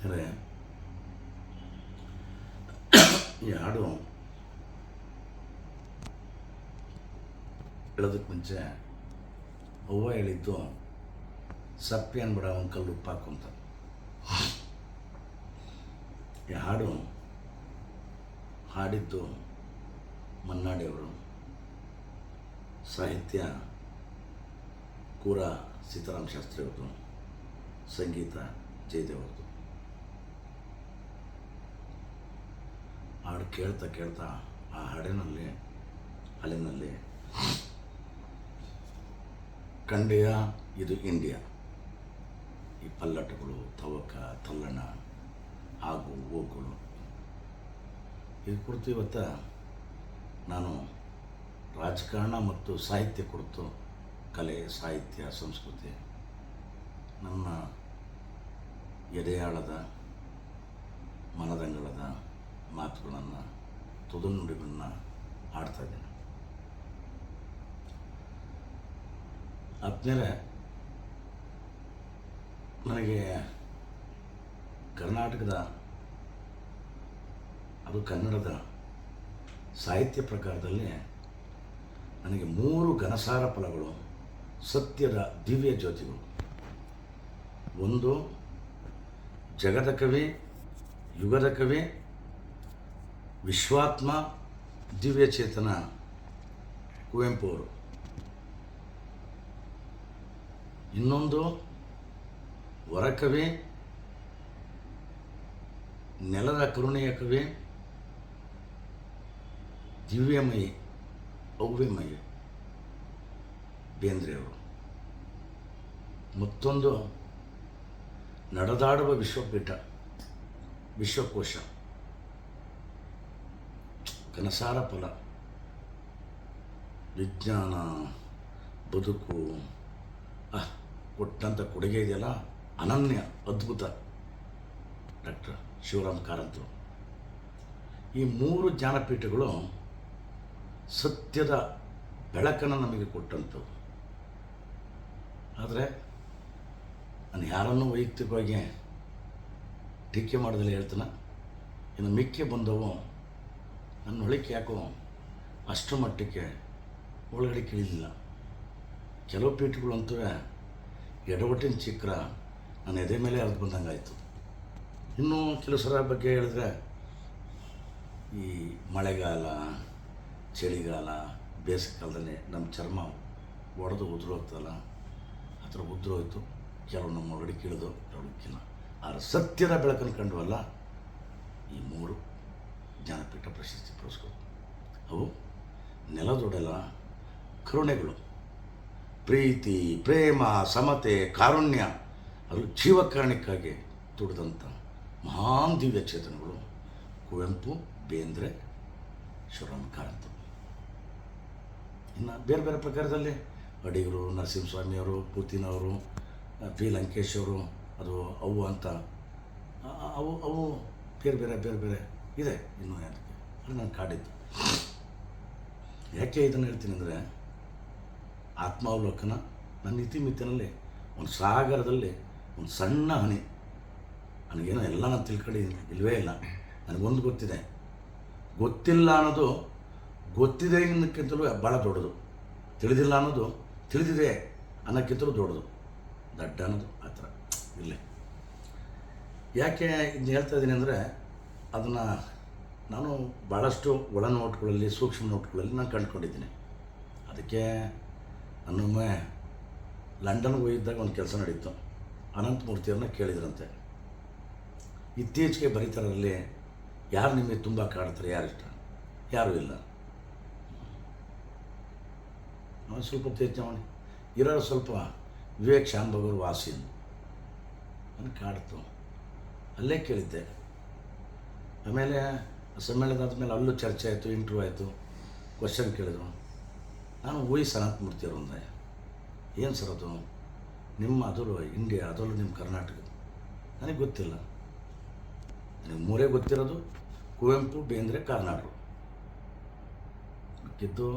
ಅಂದರೆ ಈ ಹಾಡು ಹೇಳೋದಕ್ಕೆ ಮುಂಚೆ ಅವ್ವ ಹೇಳಿದ್ದು ಸಪ್ಪೆ ಅನ್ಬಿಡ ಒಂದು ಕಲ್ಲು ಉಪ್ಪು ಹಾಕು ಅಂತ. ಈ ಹಾಡು ಹಾಡಿದ್ದು ಮನ್ನಾಡಿಯವರು ಸಾಹಿತ್ಯ ಕೂರ ಸೀತಾರಾಮ ಶಾಸ್ತ್ರಿ ಸಂಗೀತ ಜಯದೇವ್ ಹಾಡು ಕೇಳ್ತಾ ಕೇಳ್ತಾ ಆ ಹಾಡಿನಲ್ಲಿ, ಅಲ್ಲಿನಲ್ಲಿ ಕಂಡೆಯ ಇದು ಇಂಡಿಯಾ. ಈ ಪಲ್ಲಟಗಳು, ತವಕ, ತಲ್ಲಣ ಹಾಗೂ ಹೋಗುಗಳು ಇದು ಕುರಿತು ಇವತ್ತ ನಾನು ರಾಜಕಾರಣ ಮತ್ತು ಸಾಹಿತ್ಯ ಕುರಿತು, ಕಲೆ, ಸಾಹಿತ್ಯ, ಸಂಸ್ಕೃತಿ, ನನ್ನ ಎದೆಯಾಳದ, ಮನದಂಗಳದ ಮಾತುಗಳನ್ನು ತುದುನುಡಿಗಳನ್ನ ಆಡ್ತಾ ಇದ್ದೇನೆ. ಆದ್ಮೇಲೆ ನನಗೆ ಕರ್ನಾಟಕದ, ಅದು ಕನ್ನಡದ ಸಾಹಿತ್ಯ ಪ್ರಕಾರದಲ್ಲಿ ನನಗೆ ಮೂರು ಘನಸಾರ ಫಲಗಳು, ಸತ್ಯದ ದಿವ್ಯ ಜ್ಯೋತಿಗಳು. ಒಂದು, ಜಗದ ಕವಿ, ಯುಗದ ಕವಿ ವಿಶ್ವಾತ್ಮ ದಿವ್ಯ ಚೇತನ ಕುವೆಂಪು ಅವರು ಇನ್ನೊಂದು ವರಕವಿ, ನೆಲದ ಕರುಣೆಯ ಕವಿ, ದಿವ್ಯಮಯಿ, ಅವ್ಯಮಯಿ ಬೇಂದ್ರೆಯವರು. ಮತ್ತೊಂದು ನಡೆದಾಡುವ ವಿಶ್ವಪೀಠ, ವಿಶ್ವಕೋಶ. ಕನಸಾರ ಫಲ ವಿಜ್ಞಾನ, ಬದುಕು, ಅಹ್ ಕೊಟ್ಟಂಥ ಕೊಡುಗೆ ಇದೆಯಲ್ಲ, ಅನನ್ಯ, ಅದ್ಭುತ. ಡಾಕ್ಟರ್ ಶಿವರಾಮ್ ಕಾರಂತರು. ಈ ಮೂರು ಜ್ಞಾನಪೀಠಗಳು ಸತ್ಯದ ಬೆಳಕನ್ನು ನಮಗೆ ಕೊಟ್ಟಂಥವು. ಆದರೆ ನಾನು ಯಾರನ್ನೂ ವೈಯಕ್ತಿಕವಾಗಿ ಟೀಕೆ ಮಾಡೋದಿಲ್ಲ ಹೇಳ್ತಾನೆ. ಇನ್ನು ಮಿಕ್ಕೆ ಬಂದವು ನನ್ನ ಹೊಳಿಕೆ ಯಾಕೋ ಅಷ್ಟರ ಮಟ್ಟಕ್ಕೆ ಒಳಗಡೆ ಕಿಳಿದಿಲ್ಲ ಕೆಲವು ಪೀಠಗಳಂತೂ ಎಡವಟ್ಟಿನ ಚಿಕ್ರ ನನ್ನ ಎದೆ ಮೇಲೆ ಹರಿದು ಬಂದಂಗಾಯಿತು. ಇನ್ನೂ ಕೆಲವು ಸಲ ಬಗ್ಗೆ ಹೇಳಿದ್ರೆ ಈ ಮಳೆಗಾಲ, ಚಳಿಗಾಲ ಬೇಸಿಗೆ ಕಾಲದಲ್ಲಿ ನಮ್ಮ ಚರ್ಮ ಒಡೆದು ಉದುರು ಹೋಗ್ತದಲ್ಲ, ಆ ಥರ ಉದುರು ಹೋಯ್ತು. ಕೆಲವು ನಮ್ಮ ಒಳಗಡೆ ಕೀಳಿದು ಕೆಲವು ಆದರೆ ಸತ್ಯದ ಬೆಳಕನ್ನು ಕಂಡವಲ್ಲ ಈ ಮೂರು ಜ್ಞಾನಪೀಠ ಪ್ರಶಸ್ತಿ ಪುರಸ್ಕಾರ ಅವು ನೆಲದೊಡೆಲ ಕರುಣೆಗಳು. ಪ್ರೀತಿ, ಪ್ರೇಮ, ಸಮತೆ, ಕಾರುಣ್ಯ, ಅದು ಜೀವಕಾರಣಕ್ಕಾಗಿ ದುಡಿದಂಥ ಮಹಾನ್ ದಿವ್ಯ ಚೇತನಗಳು. ಕುವೆಂಪು, ಬೇಂದ್ರೆ, ಶಿವರಾಮ ಕಾರಂತ. ಇನ್ನು ಬೇರೆ ಬೇರೆ ಪ್ರಕಾರದಲ್ಲಿ ಅಡಿಗರು, ನರಸಿಂಹಸ್ವಾಮಿಯವರು, ಪೂತಿನವರು ಪಿ ಲಂಕೇಶ್ ಅವರು, ಅದು ಅವು ಅಂತ. ಅವು ಅವು ಬೇರೆ ಬೇರೆ ಬೇರೆ ಬೇರೆ ಇದೆ. ಇನ್ನೂ ಯಾತಕ್ಕೆ ಅದು ನನ್ನ ಕಾಡಿದ್ದು. ಯಾಕೆ ಇದನ್ನು ಹೇಳ್ತೀನಿ ಅಂದರೆ, ಆತ್ಮಾವಲೋಕನ ನನ್ನ ಇತಿಮಿತಿನಲ್ಲಿ, ಒಂದು ಸಾಗರದಲ್ಲಿ ಒಂದು ಸಣ್ಣ ಹನಿ. ನನಗೇನೋ ಎಲ್ಲ ನಾನು ತಿಳ್ಕೊಂಡಿದ್ದೀನಿ. ಇಲ್ಲವೇ ಇಲ್ಲ. ನನಗೊಂದು ಗೊತ್ತಿದೆ. ಗೊತ್ತಿಲ್ಲ ಅನ್ನೋದು ಗೊತ್ತಿದೆ ಅನ್ನೋಕ್ಕಿಂತಲೂ ಭಾಳ ದೊಡ್ಡದು. ತಿಳಿದಿಲ್ಲ ಅನ್ನೋದು ತಿಳಿದಿದೆ ಅನ್ನೋಕ್ಕಿಂತಲೂ ದೊಡ್ಡದು. ದಡ್ಡ ಅನ್ನೋದು ಆ ಥರ ಇಲ್ಲೇ ಯಾಕೆ ಇದು ಹೇಳ್ತಾ ಇದ್ದೀನಿ ಅಂದರೆ ಅದನ್ನು ನಾನು ಭಾಳಷ್ಟು ಒಳ ನೋಟ್ಗಳಲ್ಲಿ, ಸೂಕ್ಷ್ಮ ನೋಟ್ಗಳಲ್ಲಿ ನಾನು ಕಂಡುಕೊಂಡಿದ್ದೀನಿ. ಅದಕ್ಕೆ ನನ್ನೊಮ್ಮೆ ಲಂಡನ್ಗೆ ಹೋಗಿದ್ದಾಗ ಒಂದು ಕೆಲಸ ನಡೀತು. ಅನಂತಮೂರ್ತಿಯವ್ರನ್ನ ಕೇಳಿದ್ರಂತೆ. ಇತ್ತೀಚೆಗೆ ಬರೀತಾರಲ್ಲಿ ಯಾರು ನಿಮಗೆ ತುಂಬ ಕಾಡ್ತಾರೆ ಯಾರು ಇಷ್ಟ? ಯಾರೂ ಇಲ್ಲ. ಅವನು ಸ್ವಲ್ಪ ಯೋಚನೆ ಮಾಡಿ. ಇರೋರು ಸ್ವಲ್ಪ ವಿವೇಕ್ ಶಾಂಭಗರು ವಾಸಿ ನನಗೆ ಕಾಡ್ತು. ಅಲ್ಲೇ ಕೇಳಿದ್ದೆ. ಆಮೇಲೆ ಸಮ್ಮೇಳನ ಮೇಲೆ ಅಲ್ಲೂ ಚರ್ಚೆ ಆಯಿತು ಇಂಟ್ರ್ಯೂ ಆಯಿತು ಕ್ವಶನ್ ಕೇಳಿದ್ರು. ನಾನು ಊಹಿಸ್ ಮೂರ್ತಿ ಅವರು ಅಂದೆ ಏನು ಸರ್ ಅದು? ನಿಮ್ಮ ಅದರಲ್ಲೂ ಇಂಡಿಯಾ ಅದರಲ್ಲೂ ನಿಮ್ಮ ಕರ್ನಾಟಕ. ನನಗೆ ಗೊತ್ತಿಲ್ಲ. ನನಗೆ ಮೂರೇ ಗೊತ್ತಿರೋದು, ಕುವೆಂಪು, ಬೇಂದ್ರೆ ಕಾರ್ನಾಡರು ಗೆದ್ದು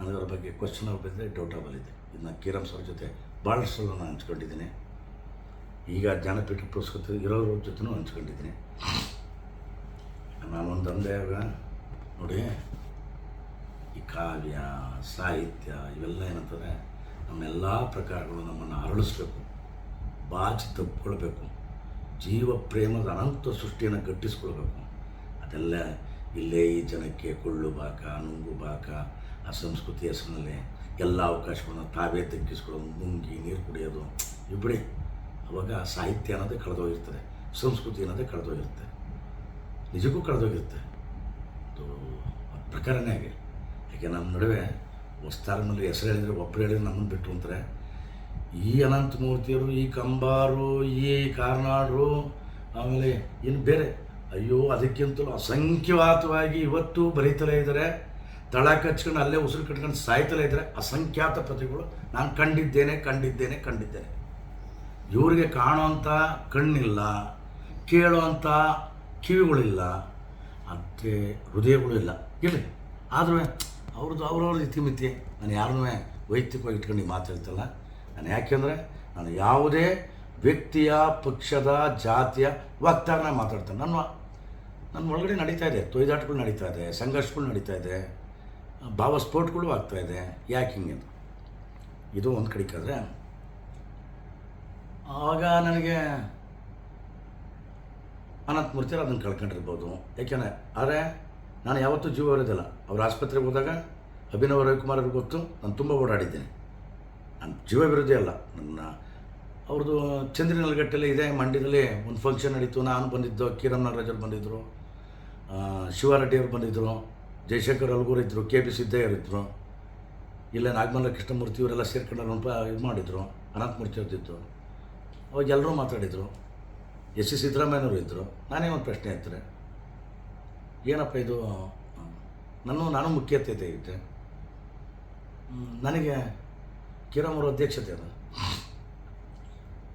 ನನಗರ ಬಗ್ಗೆ ಕ್ವಶನ್ ಬಂದರೆ ಡೌಟಬಲ್ ಇದೆ. ಇದನ್ನ ಕಿರಮ್ ಸರ್ ಜೊತೆ ಭಾಳಷ್ಟು ನಾನು ಹಂಚ್ಕೊಂಡಿದ್ದೀನಿ. ಈಗ ಜ್ಞಾನಪೀಠ ಪುರಸ್ಕೃತ ಇರೋರ ಜೊತೆನೂ ಹಂಚ್ಕೊಂಡಿದ್ದೀನಿ. ನಾನೊಂದು ತಂದೆ ಆಗ, ನೋಡಿ, ಈ ಕಾವ್ಯ, ಸಾಹಿತ್ಯ ಇವೆಲ್ಲ ಏನಂತಾರೆ, ನಮ್ಮೆಲ್ಲ ಪ್ರಕಾರಗಳು ನಮ್ಮನ್ನು ಅರಳಿಸ್ಬೇಕು, ಬಾಚಿ ತಪ್ಪಿಕೊಳ್ಬೇಕು ಜೀವ ಪ್ರೇಮದ ಅನಂತ ಸೃಷ್ಟಿಯನ್ನು ಗಟ್ಟಿಸ್ಕೊಳ್ಬೇಕು. ಅದೆಲ್ಲ ಇಲ್ಲೇ ಈ ಜನಕ್ಕೆ ಕೊಳ್ಳು ಬಾಕ, ನುಂಗು ಬಾಕ, ಆ ಸಂಸ್ಕೃತಿ ಹೆಸರಿನಲ್ಲಿ ಎಲ್ಲ ಅವಕಾಶಗಳನ್ನು ತಾವೇ ತಗ್ಗಿಸ್ಕೊಳ್ಳೋದು ನುಂಗಿ ನೀರು ಕುಡಿಯೋದು ಇಬ್ಬಡಿ ಅವಾಗ ಸಾಹಿತ್ಯ ಅನ್ನೋದೇ ಕಳೆದೋಗಿರ್ತದೆ, ಸಂಸ್ಕೃತಿ ಅನ್ನೋದೇ ಕಳೆದೋಗಿರುತ್ತೆ ನಿಜಕ್ಕೂ ಕಳೆದೋಗಿರುತ್ತೆ. ಅದು ಪ್ರಕಾರನೇ ಹಾಗೆ ಯಾಕೆ ನಮ್ಮ ನಡುವೆ ವಸ್ತಾರನಲ್ಲಿ ಹೆಸರು ಹೇಳಿದರೆ ಒಬ್ಬರು ಹೇಳಿದ್ರೆ ನಮ್ಮನ್ನು ಬಿಟ್ಟು ಅಂತಾರೆ. ಈ ಅನಂತಮೂರ್ತಿಯವರು, ಈ ಕಂಬಾರು, ಈ ಕಾರ್ನಾಡರು, ಆಮೇಲೆ ಇನ್ನು ಬೇರೆ. ಅಯ್ಯೋ, ಅದಕ್ಕಿಂತಲೂ ಅಸಂಖ್ಯಾತವಾಗಿ ಇವತ್ತು ಬರೀತಲೇ ಇದ್ದಾರೆ. ತಳ ಕಚ್ಕೊಂಡು ಅಲ್ಲೇ ಉಸಿರು ಕಟ್ಕೊಂಡು ಸಾಯ್ತಲೇ ಇದ್ದಾರೆ. ಅಸಂಖ್ಯಾತ ಪ್ರತಿಗಳು ನಾನು ಕಂಡಿದ್ದೇನೆ ಕಂಡಿದ್ದೇನೆ ಕಂಡಿದ್ದೇನೆ. ಇವರಿಗೆ ಕಾಣುವಂಥ ಕಣ್ಣಿಲ್ಲ, ಕೇಳುವಂಥ ಕಿವಿಗಳಿಲ್ಲ ಅಂತೆ ಹೃದಯಗಳು ಇಲ್ಲ ಇರಲಿ. ಆದರೂ ಅವ್ರದ್ದು ಅವ್ರವ್ರ ಇತಿಮಿತಿ. ನಾನು ಯಾರನ್ನೂ ವೈಯಕ್ತಿಕವಾಗಿ ಇಟ್ಕೊಂಡು ಮಾತಾಡ್ತಲ್ಲ. ನಾನು ಯಾಕೆಂದರೆ ನಾನು ಯಾವುದೇ ವ್ಯಕ್ತಿಯ, ಪಕ್ಷದ, ಜಾತಿಯ ವಕ್ತಾರನ ಮಾತಾಡ್ತೇನೆ. ನನ್ನ ನನ್ನ ಒಳಗಡೆ ನಡೀತಾ ಇದೆ. ತೊಯ್ದಾಟಗಳು ನಡೀತಾ ಇದೆ. ಸಂಘರ್ಷಗಳು ನಡೀತಾ ಇದೆ. ಭಾವಸ್ಫೋಟಗಳು ಆಗ್ತಾ ಇದೆ. ಯಾಕೆ ಹಿಂಗೆ ಇದು ಒಂದು ಕಡೆಗಾದ್ರೆ ಆವಾಗ ನನಗೆ ಅನಂತಮೂರ್ತಿ ಅದನ್ನು ಕಳ್ಕೊಂಡಿರ್ಬೋದು. ಯಾಕೆಂದರೆ ಆದರೆ ನಾನು ಯಾವತ್ತೂ ಜೀವ ಇರೋದಿಲ್ಲ ಅವ್ರ ಆಸ್ಪತ್ರೆಗೆ ಹೋದಾಗ ಅಭಿನವ ರವಿಕುಮಾರ್ ಅವ್ರಿಗೆ ಗೊತ್ತು ನಾನು ತುಂಬ ಓಡಾಡಿದ್ದೇನೆ. ನಾನು ಜೀವ ವಿರೋಧಿ ಅಲ್ಲ. ನನ್ನ ಅವ್ರದ್ದು ಚಂದ್ರನಲ್ಗಟ್ಟೆಲ್ಲ ಇದೆ ಮಂಡ್ಯದಲ್ಲಿ ಒಂದು ಫಂಕ್ಷನ್ ನಡೀತು. ನಾನು ಬಂದಿದ್ದು ಕಿರಣ್ ನಾಗರಾಜರು ಬಂದಿದ್ದರು ಆ, ಶಿವಾರೆಡ್ಡಿ ಅವರು ಬಂದಿದ್ದರು ಜಯಶಂಕರ್ ಅಲ್ಗೂರು ಇದ್ದರು ಕೆ ಬಿ ಸಿದ್ದಯ್ಯರು ಇದ್ದರು ಇಲ್ಲೇ ನಾಗಮಲ್ಲ ಕೃಷ್ಣಮೂರ್ತಿ ಇವರೆಲ್ಲ ಸೇರ್ಕೊಂಡು ಇದು ಮಾಡಿದರು ಅನಂತಮೂರ್ತಿ ಅವಾಗ ಎಲ್ಲರೂ ಮಾತಾಡಿದರು. ಎಸ್ ಸಿ ಸಿದ್ದರಾಮಯ್ಯನವರು ಇದ್ದರು ನಾನೇ ಒಂದು ಪ್ರಶ್ನೆ ಎತ್ತರೆ ಏನಪ್ಪ ಇದು? ನಾನು ನಾನು ಮುಖ್ಯತೆ ಇದ್ದೆ ಹ್ಮ್, ನನಗೆ ಕಿರಮರು ಅಧ್ಯಕ್ಷತೆ ಅದು.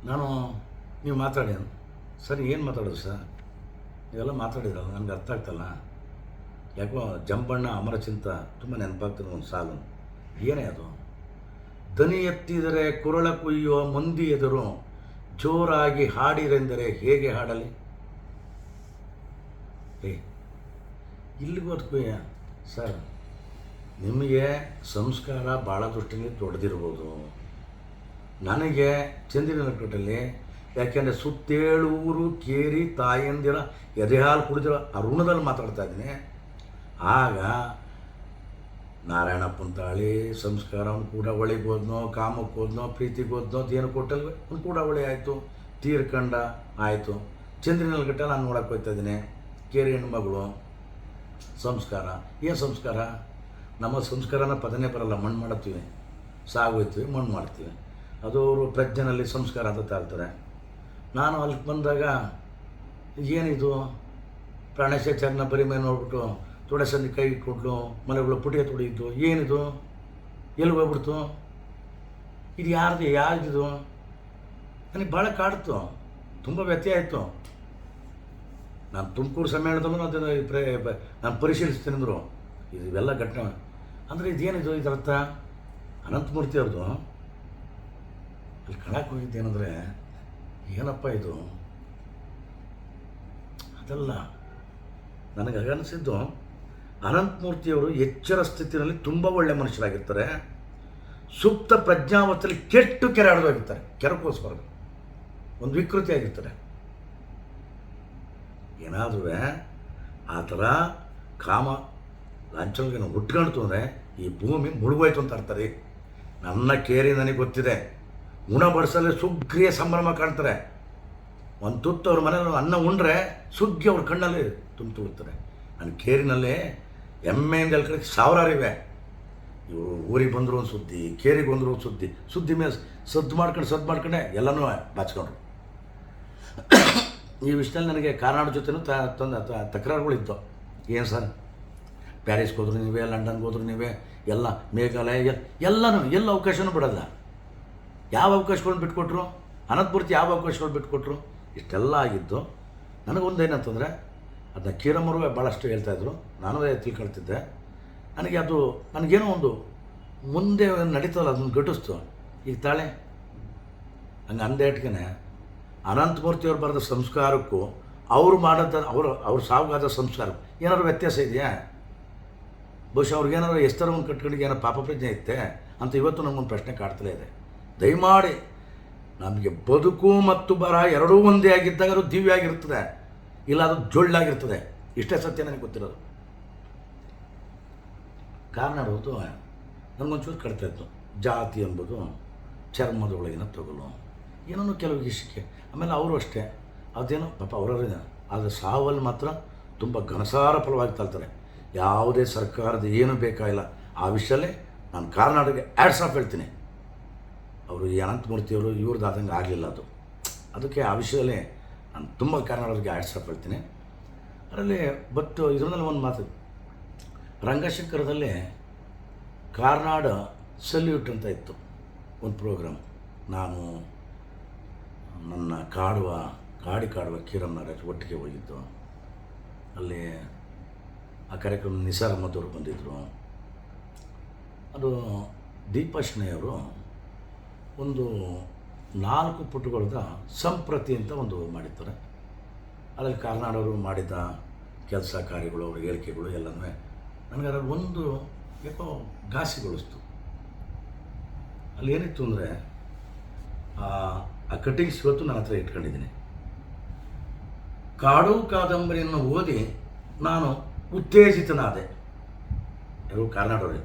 ನಾನು ನೀವು ಮಾತಾಡಿ. ಸರ್ ಏನು ಮಾತಾಡೋದು ಸರ್? ನೀವೆಲ್ಲ ಮಾತಾಡಿದ್ರಲ್ಲ ನನಗೆ ಅರ್ಥ ಆಗ್ತಲ್ಲ. ಯಾಕೋ ಜಂಬಣ್ಣ ಅಮರಚಿಂತ ತುಂಬ ನೆನಪಾಗ್ತದೆ ಒಂದು ಸಾಲು. ಏನೇ ಅದು? ದನಿ ಎತ್ತಿದರೆ ಕುರಳ ಕುಯ್ಯುವ ಮಂದಿ ಎದುರು ಜೋರಾಗಿ ಹಾಡಿರೆಂದರೆ ಹೇಗೆ ಹಾಡಲಿ? ಏ ಸರ್, ನಿಮಗೆ ಸಂಸ್ಕಾರ ಭಾಳ ದೃಷ್ಟಿಯಲ್ಲಿ ದೊಡ್ಡದಿರ್ಬೋದು. ನನಗೆ ಚಂದಿರನಕಟ್ಟಲ್ಲಿ ಯಾಕೆಂದರೆ ಸುತ್ತೇಳೂರು ಕೇರಿ ತಾಯಂದಿರ ಎದೆಹಾಲು ಕುಡಿದಿರೋ ಅರುಣದಲ್ಲಿ ಮಾತಾಡ್ತಾ ಇದ್ದೀನಿ. ಆಗ ನಾರಾಯಣಪ್ಪನ ತಾಳಿ ಸಂಸ್ಕಾರ ಅವ್ನು ಕೂಡ ಒಳಗೆ ಹೋದ್ನೋ ಕಾಮಕ್ಕೆ ಹೋದ್ನೋ ಪ್ರೀತಿಗೆ ಹೋದ್ನೋ ಏನು ಕೊಟ್ಟಲ್ವೇ? ಅವ್ನು ಕೂಡ ಒಳ್ಳೆ ಆಯಿತು. ತೀರ್ಕಂಡ ಆಯಿತು. ಚಂದ್ರಿನಲ್ಗಟ್ಟ ನಾನು ನೋಡಕ್ಕೆ ಹೋಗ್ತಾ ಇದ್ದೀನಿ. ಕೇರಿ ಹೆಣ್ಮಗಳು ಸಂಸ್ಕಾರ. ಏನು ಸಂಸ್ಕಾರ? ನಮ್ಮ ಸಂಸ್ಕಾರನ ಪದನೇ ಬರಲ್ಲ. ಮಣ್ಣು ಮಾಡ್ತೀವಿ. ಸಾಗೋಯ್ತೀವಿ ಮಣ್ಣು ಮಾಡ್ತೀವಿ. ಅದು ಅವರು ಪ್ರಜ್ಞೆನಲ್ಲಿ ಸಂಸ್ಕಾರ ಅಂತ ತಾಳ್ತಾರೆ. ನಾನು ಅಲ್ಲಿಗೆ ಬಂದಾಗ, ಏನಿದು? ಪ್ರಾಣೇಶಾಚಾರ್ಯನ ಬರಿ ಮೇಲೆ ನೋಡ್ಬಿಟ್ಟು ತೊಡೆ ಸಂದಿ ಕೈ ಇಟ್ಕೊಂಡು ಮಲೆಗಳು ಪುಟಿಗೆ ತುಡಿಯಿದ್ದು ಏನಿದು? ಎಲ್ಲಿ ಹೋಗ್ಬಿಡ್ತು? ಇದು ಯಾರ್ದು ಯಾರ್ದಿದು ನನಗೆ ಭಾಳ ಕಾಡ್ತು ತುಂಬ ವ್ಯತ್ಯಯ ಆಯಿತು. ನಾನು ತುಮಕೂರು ಸಮ್ಮೇಳನದಲ್ಲೂ ಅದನ್ನು ನಾನು ಪರಿಶೀಲಿಸ್ತೀನಿ ಅಂದರು. ಇದು ಇವೆಲ್ಲ ಘಟನೆ. ಅಂದರೆ ಇದೇನಿದು ಇದರ ಅರ್ಥ? ಅನಂತಮೂರ್ತಿ ಅವ್ರದ್ದು ಅಲ್ಲಿ ಕಳಕ್ಕೆ ಹೋಗಿದ್ದೇನೆಂದರೆ ಏನಪ್ಪ ಇದು? ಅದಲ್ಲ. ನನಗೆ ಅನಿಸಿದ್ದು ಅನಂತಮೂರ್ತಿಯವರು ಎಚ್ಚರ ಸ್ಥಿತಿಯಲ್ಲಿ ತುಂಬ ಒಳ್ಳೆ ಮನುಷ್ಯರಾಗಿರ್ತಾರೆ. ಸುಪ್ತ ಪ್ರಜ್ಞಾವತ್ತಲ್ಲಿ ಕೆಟ್ಟು ಕೆರಾಡೋಗಿರ್ತಾರೆ ಕೆರಕೋಸ್ಕರ. ಒಂದು ವಿಕೃತಿ ಆಗಿರ್ತಾರೆ ಏನಾದರೂ ಆ ಥರ ಕಾಮ ಲಾಂಛನಗಳನ್ನು ಹುಟ್ಕೊಳ್ತು ಅಂದರೆ ಈ ಭೂಮಿ ಮುಳುಗೋಯ್ತು ಅಂತ ಅರ್ಥ ರೀ. ನನ್ನ ಕೇರಿ ನನಗೆ ಗೊತ್ತಿದೆ. ಉಣಬಡಿಸಲು ಸುಗ್ರಿಯ ಸಂಭ್ರಮ ಕಾಣ್ತಾರೆ. ಒಂದು ತುತ್ತು ಅವ್ರ ಮನೇಲಿ ಅನ್ನ ಉಂಡ್ರೆ ಸುಗ್ಗಿ ಅವ್ರ ಕಣ್ಣಲ್ಲಿ ತುಂಬ ತುಳುತ್ತಾರೆ ನನ್ನ ಕೇರಿನಲ್ಲಿ ಎಮ್ಮೆಯಿಂದ ಎಲ್ಲ ಕಡೆ ಸಾವಿರಾರು ಇವೆ. ಇವರು ಊರಿಗೆ ಬಂದರು ಒಂದು ಸುದ್ದಿ, ಕೇರಿಗೆ ಬಂದರು ಒಂದು ಸುದ್ದಿ ಸುದ್ದಿ ಮೇಲೆ ಸದ್ದು ಮಾಡ್ಕೊಂಡು, ಸದ್ದು ಮಾಡ್ಕೊಂಡೆ ಎಲ್ಲನೂ ಬಾಚ್ಕೊಂಡ್ರು. ಈ ವಿಷಯದಲ್ಲಿ ನನಗೆ ಕಾರ್ನಾಡ್ ಜೊತೆನೂ ತ, ತಂದ ತಕರಾರುಗಳಿತ್ತು ಏನು ಸರ್? ಪ್ಯಾರಿಸ್ಗೆ ಹೋದ್ರು ನೀವೇ, ಲಂಡನ್ಗೆ ಹೋದ್ರು ನೀವೇ, ಎಲ್ಲ ಮೇಘಾಲಯ ಎಲ್- ಎಲ್ಲನೂ, ಎಲ್ಲ ಅವಕಾಶನೂ ಬಿಡೋಲ್ಲ ಯಾವ ಅವಕಾಶಗಳನ್ನ ಬಿಟ್ಕೊಟ್ರು? ಅನಂತಪೂರ್ತಿ ಯಾವ ಅವಕಾಶಗಳು ಬಿಟ್ಕೊಟ್ರು? ಇಷ್ಟೆಲ್ಲ ಆಗಿದ್ದು ನನಗೊಂದು ಏನಂತಂದರೆ ಅದನ್ನ ಕೀರಮ್ಮರು ಭಾಳಷ್ಟು ಹೇಳ್ತಾಯಿದ್ರು ನಾನು ತಿಳ್ಕೊಳ್ತಿದ್ದೆ. ನನಗೆ ಅದು, ನನಗೇನೋ ಒಂದು ಮುಂದೆ ನಡೀತದಲ್ಲ ಅದನ್ನು ಗಟ್ಟಿಸ್ತು. ಈಗ ತಾಳೆ, ಹಂಗೆ ಅಂದೆ ಇಟ್ಕನೆ ಅನಂತಮೂರ್ತಿಯವ್ರು ಬರೆದ ಸಂಸ್ಕಾರಕ್ಕೂ ಅವರು ಮಾಡೋದ, ಅವರು, ಅವ್ರ ಸಾವುಗಾದ ಸಂಸ್ಕಾರ ಏನಾದ್ರು ವ್ಯತ್ಯಾಸ ಇದೆಯಾ? ಬಹುಶಃ ಅವ್ರಿಗೇನಾದ್ರು ಎಷ್ಟರ ಒಂದು ಕಟ್ಕೊಂಡಿಗೆ ಏನೋ ಪಾಪ ಪ್ರಜ್ಞೆ ಇತ್ತೆ ಅಂತ ಇವತ್ತು ನಮಗೊಂದು ಪ್ರಶ್ನೆ ಕಾಡ್ತಲೇ ಇದೆ. ದಯಮಾಡಿ, ನಮಗೆ ಬದುಕು ಮತ್ತು ಬರ ಎರಡೂ ಒಂದೇ ಆಗಿದ್ದಾಗ ಅದು ದಿವ್ಯ ಆಗಿರ್ತದೆ ಇಲ್ಲ ಅದು ಜೊಳ್ಳಾಗಿರ್ತದೆ. ಇಷ್ಟೇ ಸತ್ಯ ನನಗೆ ಗೊತ್ತಿರೋದು. ಕಾರಣ ಇರೋದು ನನಗೊಂಚೂರು ಕಡಿತಾ ಇತ್ತು. ಜಾತಿ ಎಂಬುದು ಚರ್ಮದೊಳಗಿನ ತೊಗಲು. ಏನೋ ಕೆಲವು ಇಷ್ಟಕ್ಕೆ ಆಮೇಲೆ ಅವರು ಅಷ್ಟೇ. ಅದೇನೋ ಪಾಪ ಅವರವರೇ ಆದರೆ ಸಾವಲ್ಲಿ ಮಾತ್ರ ತುಂಬ ಘನಸಾರ ಫಲವಾಗಿ ತಲ್ತಾರೆ. ಯಾವುದೇ ಸರ್ಕಾರದ ಏನು ಬೇಕಾಗಿಲ್ಲ ಆ ವಿಷಯಲ್ಲೇ ನಾನು ಕರ್ನಾಟಕಕ್ಕೆ ಆ್ಯಡ್ಸ್ ಆಫ್ ಹೇಳ್ತೀನಿ. ಅವರು ಈ ಅನಂತಮೂರ್ತಿಯವರು ಇವ್ರದ್ದು ಆದಂಗೆ ಆಗಲಿಲ್ಲ ಅದು. ಅದಕ್ಕೆ ಆ ವಿಷಯದಲ್ಲೇ ನಾನು ತುಂಬ ಆಫ್ ಹೇಳ್ತೀನಿ ಅದರಲ್ಲಿ ಬಟ್ ಇದರಲ್ಲಿ ಒಂದು ಮಾತು. ರಂಗಶಂಕರದಲ್ಲಿ ಕಾರ್ನಾಡ ಸಲ್ಯೂಟ್ ಅಂತ ಇತ್ತು ಒಂದು ಪ್ರೋಗ್ರಾಮ್. ನಾನು ನನ್ನ ಕಾಡುವ, ಕಾಡಿ ಕಾಡುವ ಕೀರಮ್ ನಾಗರಾಜ್ ಒಟ್ಟಿಗೆ ಹೋಗಿದ್ದು. ಅಲ್ಲಿ ಆ ಕಾರ್ಯಕ್ರಮ ನಿಸಾರ್ ಅಹಮದವರು ಬಂದಿದ್ದರು ಅದು ದೀಪಾ ಶೆಣೆಯವರು ಒಂದು ನಾಲ್ಕು ಪುಟಗಳದ ಸಂಪ್ರತಿ ಅಂತ ಒಂದು ಮಾಡಿರ್ತಾರೆ. ಅದರಲ್ಲಿ ಕಾರ್ನಾಡವರು ಮಾಡಿದ ಕೆಲಸ ಕಾರ್ಯಗಳು, ಅವ್ರ ಹೇಳಿಕೆಗಳು ಎಲ್ಲನೂ ನನಗೆ ಅದರಲ್ಲಿ ಒಂದು ಯಾಕೋ ಘಾಸಿಗೊಳಿಸ್ತು. ಅಲ್ಲಿ ಏನಿತ್ತು ಅಂದರೆ, ಆ ಕಟ್ಟಿಂಗ್ಸ್ ಇವತ್ತು ನನ್ನ ಹತ್ರ ಇಟ್ಕೊಂಡಿದ್ದೀನಿ. ಕಾಡು ಕಾದಂಬರಿಯನ್ನು ಓದಿ ನಾನು ಉತ್ತೇಜಿತನಾದೆ. ಯಾರು? ಕಾರ್ನಾಡವರೇ.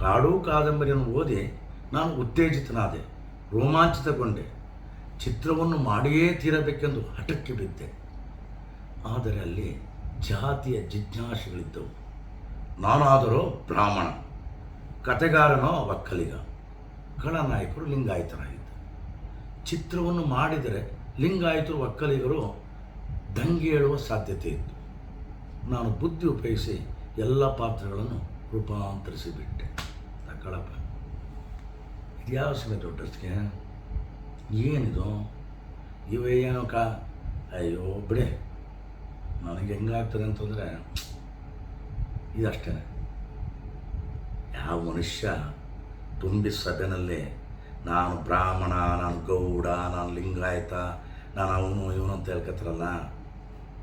ಕಾಡು ಕಾದಂಬರಿಯನ್ನು ಓದಿ ನಾನು ಉತ್ತೇಜಿತನಾದೆ. ರೋಮಾಂಚಿತಗೊಂಡೆ. ಚಿತ್ರವನ್ನು ಮಾಡಿಯೇ ತೀರಬೇಕೆಂದು ಹಠಕ್ಕೆ ಬಿದ್ದೆ. ಆದರೆ ಅಲ್ಲಿ ಜಾತಿಯ ಜಿಜ್ಞಾಸೆಗಳಿದ್ದವು. ನಾನಾದರೂ ಬ್ರಾಹ್ಮಣ ಕತೆಗಾರನೋ ಒಕ್ಕಲಿಗ, ಖಳನಾಯಕರು ಲಿಂಗಾಯತರಾಗಿದ್ದರು. ಚಿತ್ರವನ್ನು ಮಾಡಿದರೆ ಲಿಂಗಾಯತರು ಒಕ್ಕಲಿಗರು ದಂಗೆ ಹೇಳುವ ಸಾಧ್ಯತೆ ಇತ್ತು ನಾನು ಬುದ್ಧಿ ಉಪಯೋಗಿಸಿ ಎಲ್ಲ ಪಾತ್ರಗಳನ್ನು ರೂಪಾಂತರಿಸಿಬಿಟ್ಟೆ. ತಕ್ಕಳಪ್ಪ ಸಮಯ ದೊಡ್ಡಸ್ಗೆ ಏನಿದು? ಇವೇ ಏನೋ ಕಾ ಅಯ್ಯೋ ಬಿಡೆ, ನನಗೆ ಹೆಂಗಾಗ್ತದೆ ಅಂತಂದರೆ ಇದಷ್ಟೇ ಯಾವ ಮನುಷ್ಯ ತುಂಬಿ ಸಭೆನಲ್ಲಿ ನಾನು ಬ್ರಾಹ್ಮಣ, ನಾನು ಗೌಡ, ನಾನು ಲಿಂಗಾಯತ, ನಾನು ಅವನು, ಇವನು ಅಂತ ಹೇಳ್ಕತ್ತಾರಲ್ಲ?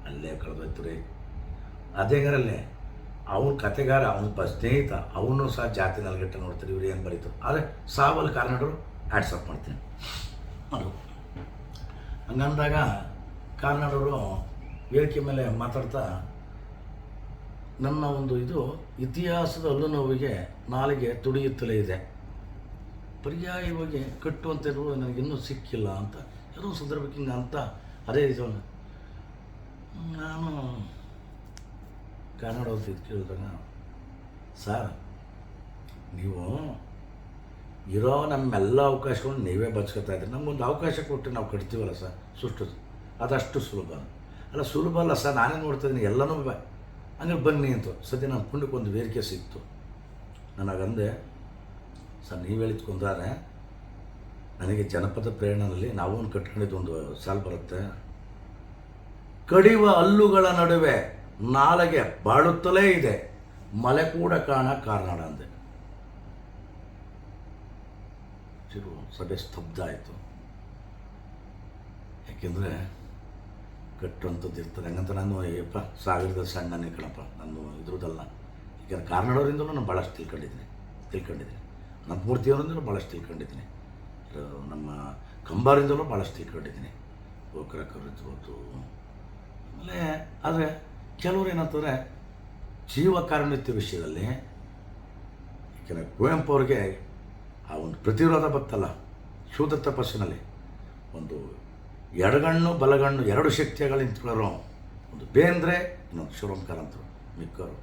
ಅಲ್ಲೇ ಕಳೆದೋಯ್ತು ರೀ. ಅದೇಗಾರಲ್ಲೇ ಅವನ ಕತೆಗಾರ ಅವನ ಸ್ನೇಹಿತ ಅವನು ಸಹ ಜಾತಿ ನಲ್ಗಟ್ಟ ನೋಡ್ತಾರೆ ಇವ್ರು ಏನು ಬರೀತು ಆದರೆ ಸಾವಲ್ಲಿ ಕಾರ್ನಾಡರು ಆಡ್ಸಪ್ ಮಾಡ್ತೀನಿ ಅದು ಹಂಗಂದಾಗ ಕಾರ್ನಾಡವರು ವೇದಿಕೆ ಮೇಲೆ ಮಾತಾಡ್ತಾ ನನ್ನ ಒಂದು ಇದು ಇತಿಹಾಸದ ಹಲ್ಲು ನೋವಿಗೆ ನಾಲಿಗೆ ತುಡಿಯುತ್ತಲೇ ಇದೆ. ಪರ್ಯಾಯವಾಗಿ ಕಟ್ಟುವಂತಿರುವ ನನಗಿನ್ನೂ ಸಿಕ್ಕಿಲ್ಲ ಅಂತ. ಯಾವುದೋ ಸಂದರ್ಭಕ್ಕೆ ಅಂತ ಅದೇ ಇದು ನಾನು ಕನ್ನಡ ಓದ್ತಿದ್ದು ಕೇಳಿದಾಗ ಸರ್, ನೀವು ಇರೋ ನಮ್ಮೆಲ್ಲ ಅವಕಾಶಗಳನ್ನ ನೀವೇ ಬಚ್ಕೋತಾ ಇದ್ದೀರಿ. ನಮಗೊಂದು ಅವಕಾಶ ಕೊಟ್ಟು ನಾವು ಕಟ್ತೀವಲ್ಲ ಸರ್ ಸುಷ್ಟು ಅದಷ್ಟು ಸುಲಭ. ಅಲ್ಲ ಸುಲಭ ಅಲ್ಲ ಸರ್, ನಾನೇ ನೋಡ್ತಾ ಇದ್ದೀನಿ, ಎಲ್ಲನೂ ಹಂಗೆ ಬನ್ನಿ ಅಂತ. ಸದ್ಯ ನನ್ನ ಒಂದು ವೇದಿಕೆ ಸಿಕ್ತು. ನನಗಂದೆ ಸರ್, ನೀವು ಹೇಳಿದ್ಕೊಂಡ್ರೆ ನನಗೆ ಜನಪದ ಪ್ರೇರಣೆಯಲ್ಲಿ ನಾವು ಕಟ್ಕೊಂಡಿದ್ದು ಒಂದು ಸಾಲು ಬರುತ್ತೆ. ಕಡಿವ ಹಲ್ಲುಗಳ ನಡುವೆ ನಾಲಗೆ ಬಾಳುತ್ತಲೇ ಇದೆ. ಮಲೆ ಕೂಡ ಕಾಣ ಕಾರ್ನಾಡ ಅಂದೆ. ಚಿರು, ಸಭೆ ಸ್ತಬ್ಧ ಆಯಿತು. ಯಾಕೆಂದರೆ ಕಟ್ಟುವಂಥದ್ದು ಇರ್ತದೆ. ಹಂಗಂತ ನಾನು, ಅಯ್ಯಪ್ಪ, ಸಾಗರದ ಸಣ್ಣನೇ ಕಣಪ್ಪ, ನಾನು ಇದ್ರದ್ದಲ್ಲ ಯಾಕಂದ್ರೆ ಕಾರ್ನಾಡೋರಿಂದಲೂ ನಾನು ಭಾಳಷ್ಟು ತಿಳ್ಕೊಂಡಿದ್ದೀನಿ ತಿಳ್ಕೊಂಡಿದ್ದೀನಿ. ನಮ್ಮ ಮೂರ್ತಿಯವರಿಂದಲೂ ಭಾಳಷ್ಟು ತಿಳ್ಕೊಂಡಿದ್ದೀನಿ ನಮ್ಮ ಕಂಬಾರಿಂದಲೂ ಭಾಳಷ್ಟು ತಿಳ್ಕೊಂಡಿದ್ದೀನಿ. ಗೋಕರಕರಿರ್ಬೋದು ಆಮೇಲೆ, ಆದರೆ ಕೆಲವರು ಏನಂತಂದರೆ ಜೀವ ಕಾರುಣ್ಯತ್ಯ ವಿಷಯದಲ್ಲಿ ಯಾಕೆಂದರೆ ಕುವೆಂಪು ಅವ್ರಿಗೆ ಆ ಒಂದು ಪ್ರತಿರೋಧ ಬತ್ತಲ್ಲ. ಶೂದ್ರ ತಪಸ್ಸಿನಲ್ಲಿ ಒಂದು ಎಡಗಣ್ಣು, ಬಲಗಣ್ಣು ಎರಡು ಶಕ್ತಿಗಳು ನಿಂತ್ಕೊಳ್ಳೋರು ಒಂದು ಬೇಂದ್ರೆ, ಇನ್ನೊಂದು ಶಿವಂಕರ್ ಅಂತರು ಮಿಕ್ಕರು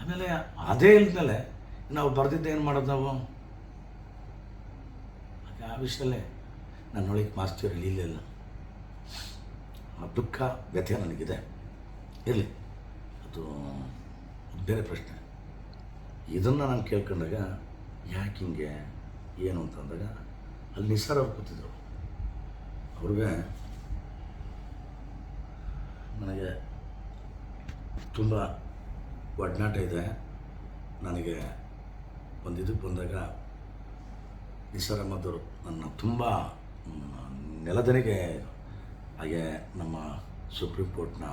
ಆಮೇಲೆ ಅದೇ ಇಲ್ದಮೇಲೆ ನಾವು ಬರೆದಿದ್ದ ಏನು ಮಾಡೋದು ನಾವು? ಆ ವಿಷಯದಲ್ಲೇ ನನ್ನೊಳಗೆ ಮಾಸ್ತಿಯವರು ಇಲ್ಲಿಲ್ಲ ಆ ದುಃಖ ವ್ಯಥೆ ನನಗಿದೆ. ಇರಲಿ. ಅದು ಬೇರೆ ಪ್ರಶ್ನೆ. ಇದನ್ನು ನಾನು ಕೇಳ್ಕೊಂಡಾಗ ಯಾಕೆ ಹಿಂಗೆ, ಏನು ಅಂತಂದಾಗ ಅಲ್ಲಿ ನಿಸ್ಸಾರ ಅವ್ರು ಕೂತಿದ್ರು. ಅವ್ರಿಗೆ ನನಗೆ ತುಂಬ ಒಡನಾಟ ಇದೆ. ನನಗೆ ಒಂದು ಇದಕ್ಕೆ ಬಂದಾಗ ನಿಸಾರ್ ಅಹಮದ್ ಅವರು ನನ್ನ ತುಂಬ ನೆಲದನಿಗೆ ಹಾಗೆ ನಮ್ಮ ಸುಪ್ರೀಂ ಕೋರ್ಟ್ನ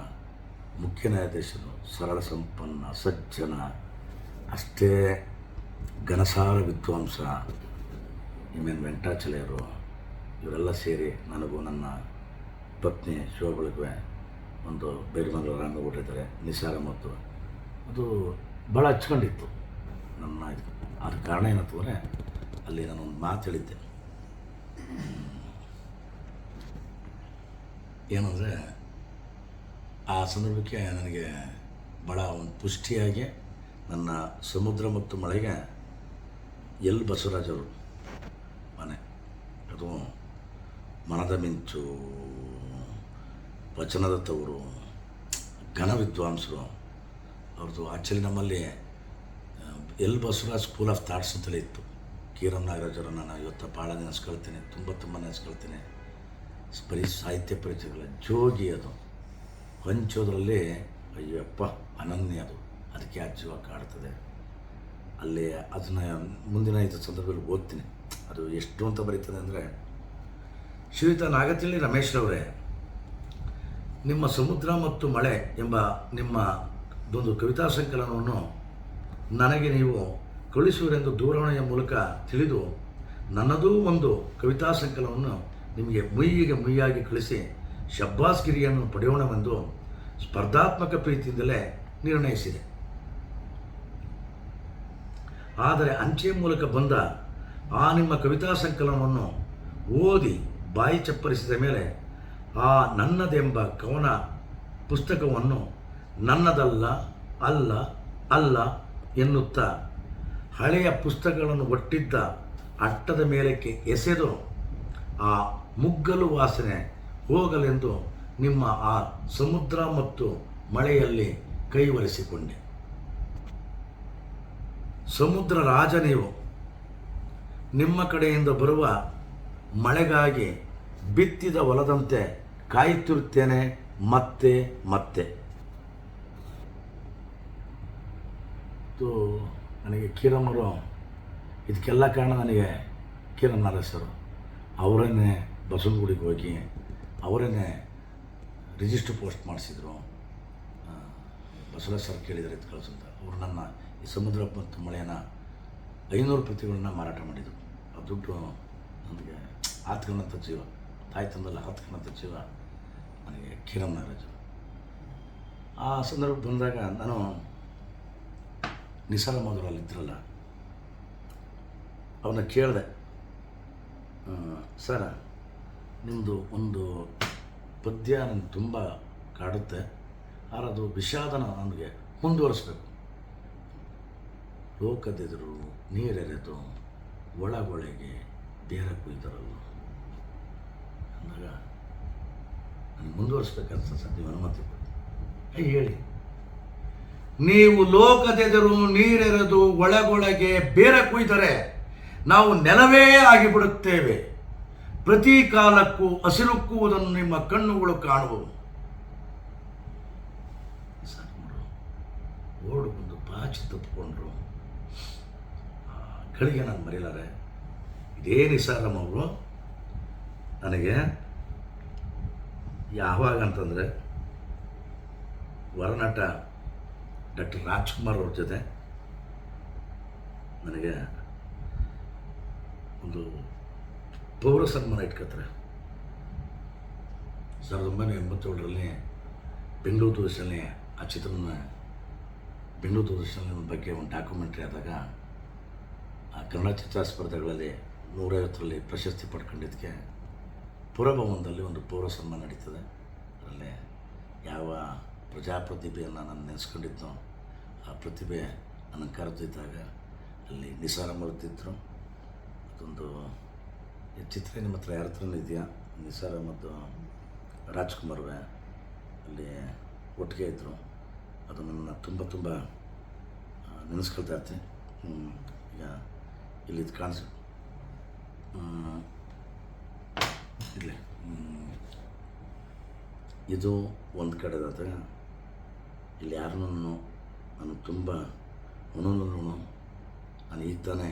ಮುಖ್ಯ ನ್ಯಾಯಾಧೀಶರು, ಸರಳ ಸಂಪನ್ನ, ಸಜ್ಜನ, ಅಷ್ಟೇ ಘನಸಾರ ವಿದ್ವಾಂಸ ಇಮೇನ್ ವೆಂಕಟಾಚಲಯರು ಇವರೆಲ್ಲ ಸೇರಿ ನನಗೂ ನನ್ನ ಪತ್ನಿ ಶಿವಬಳಿಗೆ ಒಂದು ಬೇರುಮಂಗಲ ರಂಗ ಕೊಟ್ಟಿದ್ದಾರೆ ನಿಸಾರ ಮತ್ತು ಅದು ಭಾಳ ಹಚ್ಕೊಂಡಿತ್ತು. ನನ್ನ ಕಾರಣ ಕಾರಣ ಏನಂತಂದರೆ, ಅಲ್ಲಿ ನಾನು ಒಂದು ಮಾತು ಹೇಳಿದ್ದೆ. ಏನಂದರೆ ಆ ಸಂದರ್ಭಕ್ಕೆ ನನಗೆ ಭಾಳ ಒಂದು ಪುಷ್ಟಿಯಾಗಿ ನನ್ನ ಸಮುದ್ರ ಮತ್ತು ಮಳೆಗೆ ಎಲ್ ಬಸವರಾಜರು ಮನೆ. ಅದು ಮನದ ಮಿಂಚು, ವಚನದ ತವರು, ಘನ ವಿದ್ವಾಂಸರು. ಅವ್ರದ್ದು ಆ್ಯಕ್ಚುಲಿ ನಮ್ಮಲ್ಲಿ L Basavaraj school of thoughts ಅಂತಲೇ ಇತ್ತು. ಕೀರಮ್ ನಾಗರಾಜರು ನಾನು ಇವತ್ತು ಭಾಳ ನೆನೆಸ್ಕೊಳ್ತೇನೆ, ತುಂಬ ತುಂಬ ನೆನೆಸ್ಕೊಳ್ತೇನೆ. ಬರೀ ಸಾಹಿತ್ಯ ಪರಿಚಯಗಳ ಜೋಗಿ ಅದು. ಹಂಚೋದ್ರಲ್ಲಿ ಅಯ್ಯಪ್ಪ, ಅನನ್ಯ ಅದು. ಅದಕ್ಕೆ ಅಜ್ಜುವ ಕಾಡ್ತದೆ. ಅಲ್ಲಿ ಅದನ್ನ ಮುಂದಿನ ಇದು ಸಂದರ್ಭದಲ್ಲಿ ಓದ್ತೀನಿ. ಅದು ಎಷ್ಟು ಅಂತ ಬರೀತದೆ ಅಂದರೆ, ಶ್ರೀಯುತ ನಾಗತಿಳ್ಳಿ ರಮೇಶ್ರವರೇ, ನಿಮ್ಮ ಸಮುದ್ರ ಮತ್ತು ಮಳೆ ಎಂಬ ನಿಮ್ಮ ಒಂದು ಕವಿತಾ ಸಂಕಲನವನ್ನು ನನಗೆ ನೀವು ಕಳಿಸುವರೆಂದು ದೂರವಾಣಿಯ ಮೂಲಕ ತಿಳಿದು, ನನ್ನದೂ ಒಂದು ಕವಿತಾ ಸಂಕಲನವನ್ನು ನಿಮಗೆ ಮುಯ್ಯಿಗೆ ಮುಯ್ಯಾಗಿ ಕಳಿಸಿ ಶಬ್ಬಾಸ್ಗಿರಿಯನ್ನು ಪಡೆಯೋಣವೆಂದು ಸ್ಪರ್ಧಾತ್ಮಕ ಪ್ರೀತಿಯಿಂದಲೇ ನಿರ್ಣಯಿಸಿದೆ. ಆದರೆ ಅಂಚೆ ಮೂಲಕ ಬಂದ ಆ ನಿಮ್ಮ ಕವಿತಾ ಸಂಕಲನವನ್ನು ಓದಿ ಬಾಯಿ ಚಪ್ಪರಿಸಿದ ಮೇಲೆ ಆ ನನ್ನದೆಂಬ ಕವನ ಪುಸ್ತಕವನ್ನು ನನ್ನದಲ್ಲ, ಅಲ್ಲ ಅಲ್ಲ ಎನ್ನುತ್ತಾ ಹಳೆಯ ಪುಸ್ತಕಗಳನ್ನು ಒಟ್ಟಿದ್ದ ಅಟ್ಟದ ಮೇಲಕ್ಕೆ ಎಸೆದು ಆ ಮುಗ್ಗಲು ವಾಸನೆ ಹೋಗಲೆಂದು ನಿಮ್ಮ ಆ ಸಮುದ್ರ ಮತ್ತು ಮಳೆಯಲ್ಲಿ ಕೈವರಿಸಿಕೊಂಡೆ ಸಮುದ್ರ ರಾಜ ನೀವು. ನಿಮ್ಮ ಕಡೆಯಿಂದ ಬರುವ ಮಳೆಗಾಗಿ ಬಿತ್ತಿದ ಹೊಲದಂತೆ ಕಾಯುತ್ತಿರುತ್ತೇನೆ ಮತ್ತೆ ಮತ್ತೆ. ನನಗೆ ಕಿರಮರು ಇದಕ್ಕೆಲ್ಲ ಕಾರಣ ನನಗೆ ಕಿರಣ್ ನರಸರು ಅವರನ್ನೇ ಬಸವನಗುಡಿಗೆ ಹೋಗಿ, ಅವರನ್ನೇ ರಿಜಿಸ್ಟರ್ ಪೋಸ್ಟ್ ಮಾಡಿಸಿದ್ರು. ಬಸವರಾಜ್ ಸರ್ ಕೇಳಿದರೆ ಇದು ಕಳಿಸಂತ. ಅವರು ನನ್ನ ಈ ಸಮುದ್ರ ಮತ್ತು ಮಳೆಯನ್ನ ಐನೂರು ಪ್ರತಿಗಳನ್ನ ಮಾರಾಟ ಮಾಡಿದರು. ಆ ದುಡ್ಡು ನನಗೆ ಹಾತ್ಕೊಂಡಂಥ ಜೀವ, ತಾಯಿ ತಂದಲ್ಲ ಹಾತ್ಕೊಂಡಂಥ ಜೀವ ನನಗೆ ಕಿರಮ್ ನಾಗರಾಜು ಆ ಸಂದರ್ಭ ಬಂದಾಗ ನಾನು ನಿಸಾರ ಮಧುರಲ್ಲಿ ಇದ್ರಲ್ಲ ಅವನ್ನ ಕೇಳಿದೆ ಸರ್ ನಿಮ್ಮದು ಒಂದು ಪದ್ಯ ನನಗೆ ತುಂಬ ಕಾಡುತ್ತೆ ಆದರೆ ಅದು ವಿಷಾದನ ನನಗೆ ಮುಂದುವರಿಸ್ಬೇಕು. ಲೋಕದೆದುರು ನೀರೆರೆದು ಒಳಗೊಳಗೆ ಬೇರೆ ಕುಯ್ದರಲ್ಲ. ಅಂದಾಗ ನನಗೆ ಮುಂದುವರಿಸ್ಬೇಕಂತ ಸದ್ಯ ಅನುಮತಿ ಏ, ಹೇಳಿ. ನೀವು ಲೋಕದೆದುರು ನೀರೆರೆದು ಒಳಗೊಳಗೆ ಬೇರೆ ಕುಯ್ದರೆ ನಾವು ನೆಲವೇ ಆಗಿಬಿಡುತ್ತೇವೆ. ಪ್ರತಿ ಕಾಲಕ್ಕೂ ಹಸಿರುಕ್ಕುವುದನ್ನು ನಿಮ್ಮ ಕಣ್ಣುಗಳು ನೋಡು ಓಡು ಬಂದು ಪಾಚಿ ತಪ್ಪಿಕೊಂಡ್ರು ಗಳಿಗೆ ನಾನು ಮರೀಲಾರೆ ಇದೇ ನಿಸಾರಮ್ಮ ಅವರು ನನಗೆ ಯಾವಾಗ ಅಂತಂದರೆ ವರನಟ ಡಾಕ್ಟರ್ ರಾಜ್ಕುಮಾರ್ ಅವ್ರ ಜೊತೆ ನನಗೆ ಒಂದು ಪೌರ ಸನ್ಮಾನ ಇಟ್ಕೋತಾರೆ. ಸಾವಿರದ ಒಂಬೈನೂರ ಎಂಬತ್ತೇಳರಲ್ಲಿ ಬೆಂಗಳೂರು ದೂರದರ್ಶನಲ್ಲಿ ಆ ಚಿತ್ರನ ಬೆಂಗಳೂರು ಒಂದು ಬಗ್ಗೆ ಒಂದು ಡಾಕ್ಯುಮೆಂಟ್ರಿ ಆದಾಗ ಆ ಕನ್ನಡ ಚಿತ್ರ ಸ್ಪರ್ಧೆಗಳಲ್ಲಿ ನೂರೈವತ್ತರಲ್ಲಿ ಪ್ರಶಸ್ತಿ ಪಡ್ಕೊಂಡಿದ್ದಕ್ಕೆ ಪುರಭವನದಲ್ಲಿ ಒಂದು ಪೌರ ಸನ್ಮಾನ ನಡೀತದೆ. ಅದರಲ್ಲಿ ಯಾವ ಪ್ರಜಾಪ್ರತಿಭೆಯನ್ನು ನಾನು ನೆನೆಸ್ಕೊಂಡಿದ್ದೋ ಆ ಪ್ರತಿಭೆ ನನ್ನ ಕರೆದಿದ್ದಾಗ ಅಲ್ಲಿ ನಿಸಾರ ಮರೆತಿದ್ರು. ಅದೊಂದು ಚಿತ್ರ ನಿಮ್ಮ ಹತ್ರ ಯಾರ ಹತ್ರನೂ ಇದೆಯಾ? ನಿಸಾರ ಮತ್ತು ರಾಜ್ಕುಮಾರ್ವೆ? ಅಲ್ಲಿ ಒಟ್ಟಿಗೆ ಇದ್ದರು ಅದು ನನ್ನ ತುಂಬ ತುಂಬ ನೆನೆಸ್ಕೊಳ್ತಾ ಇರ್ತೀನಿ. ಈಗ ಇಲ್ಲಿ ಇದು ಕಾಣಿಸ್. ಇರಲಿ. ಇದು ಒಂದು ಕಡೆದಾದ, ಇಲ್ಲಿ ಯಾರನ್ನೂ ನಾನು ತುಂಬ ಒಂದೊಂದನ್ನು ನಾನು ಈಗ ತಾನೇ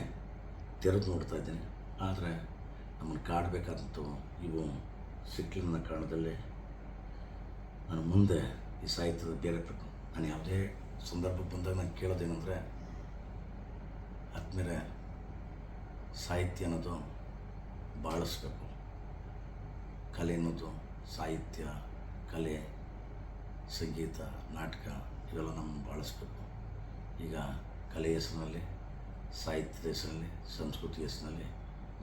ತೆರೆದು ನೋಡ್ತಾ ಇದ್ದೀನಿ. ಆದರೆ ನಮ್ಮನ್ನು ಕಾಡಬೇಕಾದಂಥ ಇವು ಸಿಕ್ಲಿನ ಕಾರಣದಲ್ಲಿ ನಾನು ಮುಂದೆ ಈ ಸಾಹಿತ್ಯದ ಬೇರೆ ನಾನು ಯಾವುದೇ ಸಂದರ್ಭ ಬಂದಾಗ ನಾನು ಕೇಳೋದೇನೆಂದರೆ ಆದಮೇಲೆ ಸಾಹಿತ್ಯ ಅನ್ನೋದು ಬಾಳಿಸ್ಬೇಕು. ಕಲೆ ಅನ್ನೋದು ಸಾಹಿತ್ಯ, ಕಲೆ, ಸಂಗೀತ, ನಾಟಕ ಇವೆಲ್ಲ ನಮ್ಮ ಬಾಳಿಸ್ಬೇಕು. ಈಗ ಕಲೆ ಹೆಸರಿನಲ್ಲಿ, ಸಾಹಿತ್ಯದ ಹೆಸರಿನಲ್ಲಿ, ಸಂಸ್ಕೃತಿ ಹೆಸರಿನಲ್ಲಿ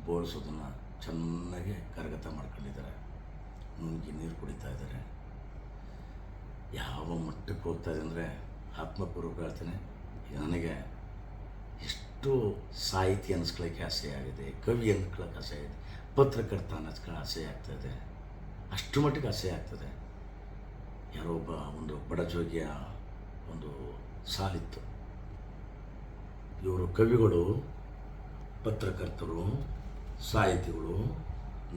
ಬೋಳಿಸೋದನ್ನು ಚೆನ್ನಾಗಿ ಕರಗತ ಮಾಡ್ಕೊಂಡಿದ್ದಾರೆ. ನುಂಗಿ ನೀರು ಕುಡಿತಾ ಇದ್ದಾರೆ. ಯಾವ ಮಟ್ಟಕ್ಕೆ ಹೋಗ್ತಾ ಇದೆ ಅಂದರೆ ಆತ್ಮಪೂರ್ವಕ ಹೇಳ್ತೇನೆ, ನನಗೆ ಎಷ್ಟು ಸಾಹಿತಿ ಅನ್ನಿಸ್ಕೊಳ್ಳೋಕ್ಕೆ ಆಸೆ ಆಗಿದೆ, ಕವಿ ಅಂದ್ಕೊಳ್ಳೋಕೆ ಆಸೆ ಆಗಿದೆ, ಪತ್ರಕರ್ತ ಅನ್ನಿಸ್ಕೊಳ್ಳೋ ಆಸೆ ಆಗ್ತಾಯಿದೆ ಅಷ್ಟು ಮಟ್ಟಿಗೆ ಆಸೆ ಆಗ್ತದೆ ಯಾರೋ ಒಬ್ಬ ಒಂದು ಬಡಜೋಗಿಯ ಒಂದು ಸಾಲಿತ್ತು. ಇವರು ಕವಿಗಳು, ಪತ್ರಕರ್ತರು ಸಾಹಿತಿಗಳು,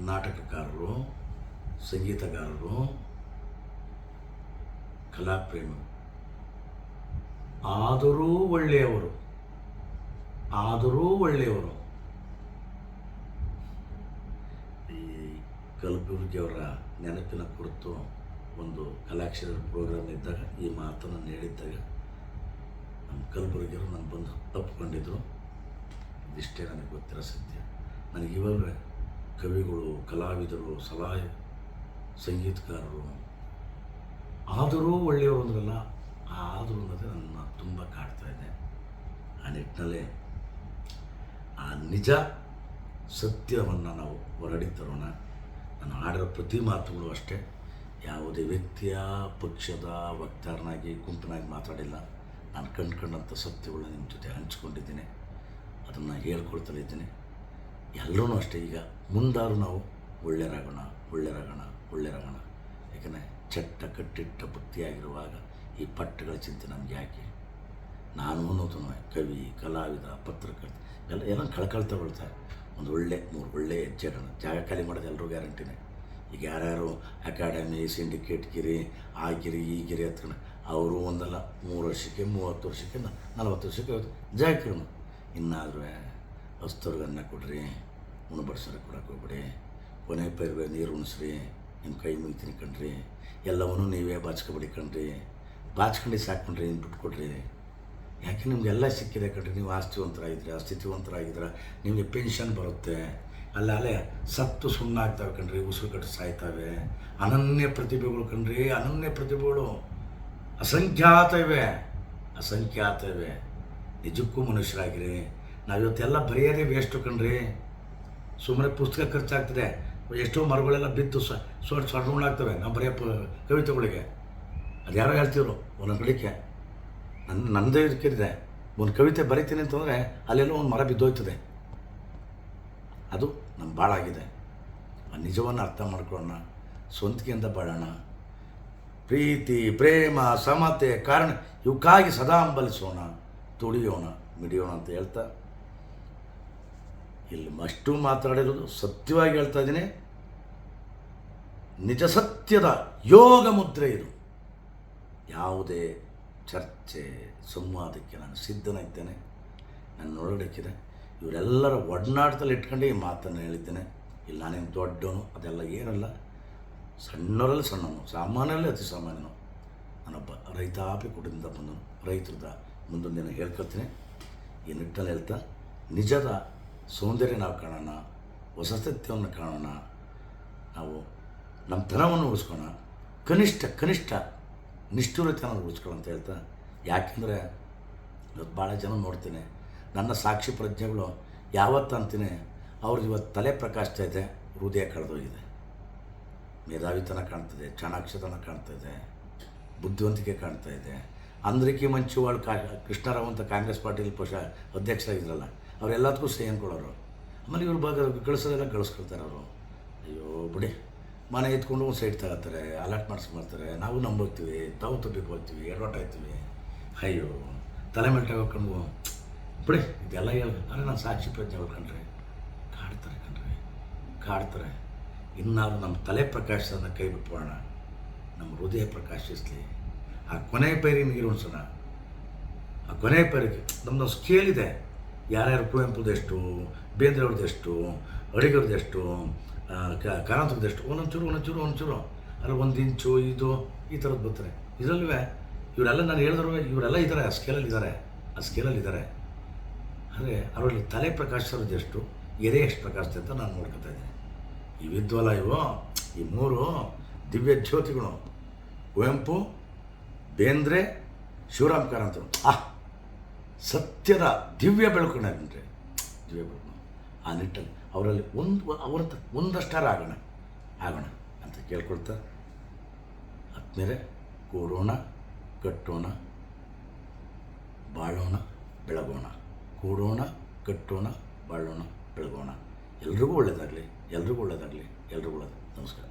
ನಾಟಕಕಾರರು, ಸಂಗೀತಗಾರರು, ಕಲಾಪ್ರೇಮಿ. ಆದರೂ ಒಳ್ಳೆಯವರು ಆದರೂ ಒಳ್ಳೆಯವರು. ಈ ಕಲಬುರ್ಗಿಯವರ ನೆನಪಿನ ಕುರಿತು ಒಂದು ಕಲಾಕ್ಷರ ಪ್ರೋಗ್ರಾಮ್ ಇದ್ದಾಗ ಈ ಮಾತನ್ನು ನೀಡಿದ್ದಾಗ ನಮ್ಮ ಕಲಬುರ್ಗಿಯವರು ನಾನು ಬಂದು ತಪ್ಪುಕೊಂಡಿದ್ದರು ಇದಿಷ್ಟೇ ನನಗೆ ಗೊತ್ತಿರೋ ಸತ್ಯ. ನನಗೆ ಇವಾಗ ಕವಿಗಳು, ಕಲಾವಿದರು, ಸಲಹೆ, ಸಂಗೀತಗಾರರು. ಆದರೂ ಒಳ್ಳೆಯವರು ಅಂದ್ರಲ್ಲ, ಆದರೂ ಅನ್ನೋದೇ ನನ್ನ ತುಂಬ ಕಾಡ್ತಾ ಇದೆ. ಆ ನಿಟ್ಟಿನಲ್ಲಿ ಆ ನಿಜ ಸತ್ಯವನ್ನು ನಾವು ಹೊರಡಿ ತರೋಣ. ನಾನು ಆಡಿರೋ ಪ್ರತಿ ಮಾತುಗಳು ಅಷ್ಟೇ. ಯಾವುದೇ ವ್ಯಕ್ತಿಯ, ಪಕ್ಷದ ವಕ್ತಾರನಾಗಿ, ಗುಂಪಿನಾಗಿ ಮಾತಾಡಿಲ್ಲ. ನಾನು ಕಂಡ್ಕೊಂಡಂಥ ಸತ್ಯಗಳನ್ನ ನಿಮ್ಮ ಜೊತೆ ಹಂಚ್ಕೊಂಡಿದ್ದೀನಿ. ಅದನ್ನು ಹೇಳ್ಕೊಳ್ತಲೇ ಇದ್ದೀನಿ. ಎಲ್ಲರೂ ಅಷ್ಟೇ. ಈಗ ಮುಂದಾರು ನಾವು ಒಳ್ಳೆಯರಾಗೋಣ ಒಳ್ಳೆಯರಾಗೋಣ ಒಳ್ಳೆಯರಾಗೋಣ ಯಾಕಂದರೆ ಚಟ್ಟ ಕಟ್ಟಿಟ್ಟ ಬುತ್ತಿಯಾಗಿರುವಾಗ ಈ ಪಟ್ಟಗಳ ಚಿಂತೆ ನಮ್ಗೆ ಯಾಕೆ? ನಾನು ಅನ್ನೋದು ಕವಿ, ಕಲಾವಿದ, ಪತ್ರಕರ್ತ, ಎಲ್ಲ ಎಲ್ಲ ಕಳ್ಕೊಳ್ತಾ ಒಂದು ಒಳ್ಳೆ, ಮೂರು ಒಳ್ಳೆ ಹೆಜ್ಜೆಗಳನ್ನ ಜಾಗ ಖಾಲಿ ಮಾಡೋದು ಎಲ್ಲರೂ ಗ್ಯಾರಂಟಿನೇ. ಈಗ ಯಾರ್ಯಾರು ಅಕಾಡೆಮಿ, ಸಿಂಡಿಕೇಟ್ ಗಿರಿ, ಆ ಗಿರಿ, ಈ ಗಿರಿ ಹತ್ರ ಅವರು ಒಂದಲ್ಲ, ಮೂರು ವರ್ಷಕ್ಕೆ, ಮೂವತ್ತು ವರ್ಷಕ್ಕೆ, ನಲವತ್ತು ವರ್ಷಕ್ಕೆ ಜಾಗ ಇನ್ನಾದರೂ ಹಸ್ತವ್ರಿಗೆ ಅನ್ನ ಕೊಡ್ರಿ ಉಣಬಡ್ಸೋರಿಗೆ ಕೊಡಕ್ಕೆ ಹೋಗ್ಬಿಡಿ. ಕೊನೆ ಪೈರ್ವೆ ನೀರು ಉಣಿಸ್ರಿ, ನಿಮ್ಮ ಕೈ ಮುಗಿತೀನಿ ಕಣ್ರಿ ಎಲ್ಲವನ್ನೂ ನೀವೇ ಬಾಚ್ಕೊಬಿಡಿ ಕಣ್ರಿ. ಬಾಚ್ಕೊಂಡು ಸಾಕೊಂಡ್ರಿ ಇನ್ನು ಬಿಟ್ಟು ಕೊಡ್ರಿ. ಯಾಕೆ ನಿಮಗೆಲ್ಲ ಸಿಕ್ಕಿದೆ ಕಣ್ರಿ, ನೀವು ಆಸ್ತಿವಂತರಾಗಿದ್ರೆ ಅಸ್ಥಿತಿವಂತರಾಗಿದ್ರೆ ನಿಮಗೆ ಪೆನ್ಷನ್ ಬರುತ್ತೆ. ಅಲ್ಲ, ಅಲ್ಲೇ ಸತ್ತು ಸುಮ್ಮನೆ ಆಗ್ತಾವೆ ಕಣ್ರಿ, ಉಸಿರು ಕಟ್ಟು ಸಾಯ್ತಾವೆ. ಅನನ್ಯ ಪ್ರತಿಭೆಗಳು ಕಣ್ರಿ, ಅನನ್ಯ ಪ್ರತಿಭೆಗಳು. ಅಸಂಖ್ಯಾತ ಇವೆ ಅಸಂಖ್ಯಾತ ಇವೆ. ನಿಜಕ್ಕೂ ಮನುಷ್ಯರಾಗಿರಿ. ನಾವಿವತ್ತೆಲ್ಲ ಬರೆಯೋದೇ ವೇಸ್ಟು ಕಣ್ರಿ. ಸುಮ್ಮನೆ ಪುಸ್ತಕ ಖರ್ಚಾಗ್ತದೆ. ಎಷ್ಟೋ ಮರಗಳೆಲ್ಲ ಬಿತ್ತು ಸ ಸೊಟ್ಟು ಸೊಡ್ಕೊಂಡಾಗ್ತವೆ ನಾವು ಬರೆಯೋ ಕವಿತೆಗಳಿಗೆ. ಅದು ಯಾರೋ ಹೇಳ್ತೀವ್ರು ಒಂದೊಂದು ಗಳಿಕೆ ನನ್ನ ನನ್ನದೇ ಇದಕ್ಕಿದೆ ಒಂದು ಕವಿತೆ ಬರಿತೀನಿ ಅಂತಂದರೆ ಅಲ್ಲೆಲ್ಲೋ ಒಂದು ಮರ ಬಿದ್ದೋಯ್ತದೆ. ಅದು ನಮ್ಮ ಬಾಳಾಗಿದೆ. ಆ ನಿಜವನ್ನು ಅರ್ಥ ಮಾಡ್ಕೊಳ್ಳೋಣ. ಸ್ವಂತಿಕೆಯಿಂದ ಬಾಳೋಣ. ಪ್ರೀತಿ, ಪ್ರೇಮ, ಸಮತೆ, ಕಾರಣ ಇವಕ್ಕಾಗಿ ಸದಾ ಹಂಬಲಿಸೋಣ. ತುಳಿಯೋಣ, ಮಿಡಿಯೋಣ ಅಂತ ಹೇಳ್ತಾ ಇಲ್ಲಿ ಮಷ್ಟು ಮಾತಾಡಿರೋದು ಸತ್ಯವಾಗಿ ಹೇಳ್ತಾ ಇದ್ದೀನಿ. ನಿಜ ಸತ್ಯದ ಯೋಗ ಮುದ್ರೆ ಇದು. ಯಾವುದೇ ಚರ್ಚೆ, ಸಂವಾದಕ್ಕೆ ನಾನು ಸಿದ್ಧನಾಗಿದ್ದೇನೆ. ನನ್ನ ನೋಡೋದಕ್ಕಿದೆ ಇವರೆಲ್ಲರ ಒಡನಾಟದಲ್ಲಿ ಇಟ್ಕೊಂಡು ಈ ಮಾತನ್ನು ಹೇಳಿದ್ದೇನೆ. ಇಲ್ಲಿ ನಾನೇನು ದೊಡ್ಡವನು, ಅದೆಲ್ಲ ಏನಲ್ಲ. ಸಣ್ಣವರಲ್ಲಿ ಸಣ್ಣವನು, ಸಾಮಾನ್ಯರಲ್ಲಿ ಅತಿ ಸಾಮಾನ್ಯನು. ನಾನೊಬ್ಬ ರೈತಾಪಿ ಕುಟುಂಬದಿಂದ ಬಂದನು ರೈತರದ ಮುಂದೊಂದು ದಿನ ಹೇಳ್ಕೊಳ್ತೀನಿ. ಈ ನಿಟ್ಟಲ್ಲಿ ಹೇಳ್ತಾ, ನಿಜದ ಸೌಂದರ್ಯ ನಾವು ಕಾಣೋಣ ಹೊಸ ಸತ್ಯವನ್ನು ಕಾಣೋಣ, ನಾವು ನಮ್ಮ ತನವನ್ನು ಉಳಿಸ್ಕೋಣ. ಕನಿಷ್ಠ ಕನಿಷ್ಠ ನಿಷ್ಠುರತೆಯನ್ನು ಉಳಿಸ್ಕೊಳ್ಳೋ ಅಂತ ಹೇಳ್ತಾ, ಯಾಕೆಂದರೆ ಇವತ್ತು ಭಾಳ ಜನ ನೋಡ್ತೀನಿ, ನನ್ನ ಸಾಕ್ಷಿ ಪ್ರಜ್ಞೆಗಳು ಯಾವತ್ತು ಅಂತೀನಿ ಅವ್ರದ್ದು ಇವತ್ತು ತಲೆ ಪ್ರಕಾಶ್ತಾ ಇದೆ, ಹೃದಯ ಕಳೆದೋಗಿದೆ. ಮೇಧಾವಿತನ ಕಾಣ್ತದೆ, ಚಾಣಾಕ್ಷತನ ಕಾಣ್ತಾ ಇದೆ ಬುದ್ಧಿವಂತಿಕೆ ಕಾಣ್ತಾ ಇದೆ. ಅಂದ್ರಿಕೆ ಮಂಚುವಾಳ್ ಕಾ, ಕೃಷ್ಣರಾವ್ ಅಂತ ಕಾಂಗ್ರೆಸ್ ಪಾರ್ಟಿಲಿ ಪಕ್ಷ ಅಧ್ಯಕ್ಷರಾಗಿದ್ರಲ್ಲ ಅವರೆಲ್ಲದಕ್ಕೂ ಸೇಮ್ ಕೊಡೋರು ಆಮೇಲೆ ಇವ್ರು ಭಾಗ ಗಳಿಸೋದೆಲ್ಲ ಕಳಿಸ್ಕೊಳ್ತಾರೆ ಅವರು. ಅಯ್ಯೋ, ಬಿಡಿ. ಮನೆ ಎತ್ಕೊಂಡು ಒಂದು ಸೈಡ್ ತಗೋತಾರೆ ಅಲರ್ಟ್ ಮಾಡಿಸ್ಕೊಳ್ತಾರೆ ನಾವು ನಂಬೋಗ್ತೀವಿ, ತಾವು ತುಟ್ಟಿಗೆ ಹೋಗ್ತೀವಿ ಎಡವಟ ಆಯ್ತೀವಿ ಅಯ್ಯೋ, ತಲೆ ಮೇಲೆ ತಗೋಕೊಂಡು ಬಿಡಿ, ಇದೆಲ್ಲ ಹೇಳ. ಆದರೆ ನಾನು ಸಾಕ್ಷಿ ಪ್ರಜ್ಞೆ ಕಣ್ರಿ ಕಾಡ್ತಾರೆ ಕಣ್ರಿ ಕಾಡ್ತಾರೆ. ಇನ್ನಾರು ನಮ್ಮ ತಲೆ ಪ್ರಕಾಶನ ಕೈ ಬಿಟ್ಬೋಣ ನಮ್ಮ ಹೃದಯ ಪ್ರಕಾಶಿಸಲಿ. ಆ ಕೊನೆ ಪೈರಿ ನೀರು ಉಣಿಸೋಣ. ಆ ಕೊನೆ ಪೈರಿಗೆ ನಮ್ಮದು ಸ್ಕೇಲ್ ಇದೆ. ಯಾರ್ಯಾರು ಕುವೆಂಪುದೆಷ್ಟು ಬೇಂದ್ರೆಯವ್ರದ್ದೆಷ್ಟು ಅಡಿಗರದೆಷ್ಟು ಕಾರಂತರದೆಷ್ಟು ಒಂದೊಂಚೂರು ಒಂದೊಂದು ಚೂರು ಒಂದೊಂದು ಚೂರು ಅಲ್ಲಿ ಒಂದು ಇಂಚು ಇದು, ಈ ಥರದ್ದು ಬರ್ತಾರೆ. ಇದರಲ್ವೇ ಇವರೆಲ್ಲ ನಾನು ಹೇಳಿದ್ರು ಇವರೆಲ್ಲ ಇದ್ದಾರೆ, ಆ ಸ್ಕೇಲಲ್ಲಿ ಇದ್ದಾರೆ, ಆ ಸ್ಕೇಲಲ್ಲಿ ಇದ್ದಾರೆ. ಆದರೆ ಅವರಲ್ಲಿ ತಲೆ ಪ್ರಕಾಶಿಸೋದೆಷ್ಟು, ಎದೆ ಎಷ್ಟು ಪ್ರಕಾಶತೆ ಅಂತ ನಾನು ನೋಡ್ಕೊತಾ ಇದ್ದೀನಿ. ಇವಿದ್ವಲ್ಲ ಇವು, ಈ ಮೂರು ದಿವ್ಯ ಜ್ಯೋತಿಗಳು. ಕುವೆಂಪು ಬೇಂದ್ರೆ, ಶಿವರಾಮ್ ಕಾರಂತರು ಆ ಸತ್ಯದ ದಿವ್ಯ ಬೆಳಕು ನನ್ರೆ ದಿವ್ಯ ಬೆಳಕು. ಆ ನಿಟ್ಟಲ್ಲಿ ಅವರಲ್ಲಿ ಒಂದು, ಅವರ ಒಂದಷ್ಟರ ಆಗೋಣ. ಆಗೋಣ ಅಂತ ಕೇಳ್ಕೊಳ್ತಾ ಆದ್ಮೇಲೆ ಕೂಡೋಣ ಕಟ್ಟೋಣ, ಬಾಳೋಣ, ಬೆಳಗೋಣ. ಕೂಡೋಣ ಕಟ್ಟೋಣ, ಬಾಳೋಣ, ಬೆಳಗೋಣ. ಎಲ್ರಿಗೂ ಒಳ್ಳೆಯದಾಗಲಿ ಎಲ್ರಿಗೂ ಒಳ್ಳೆಯದಾಗಲಿ ಎಲ್ರಿಗೂ ಒಳ್ಳೆಯದು ನಮಸ್ಕಾರ.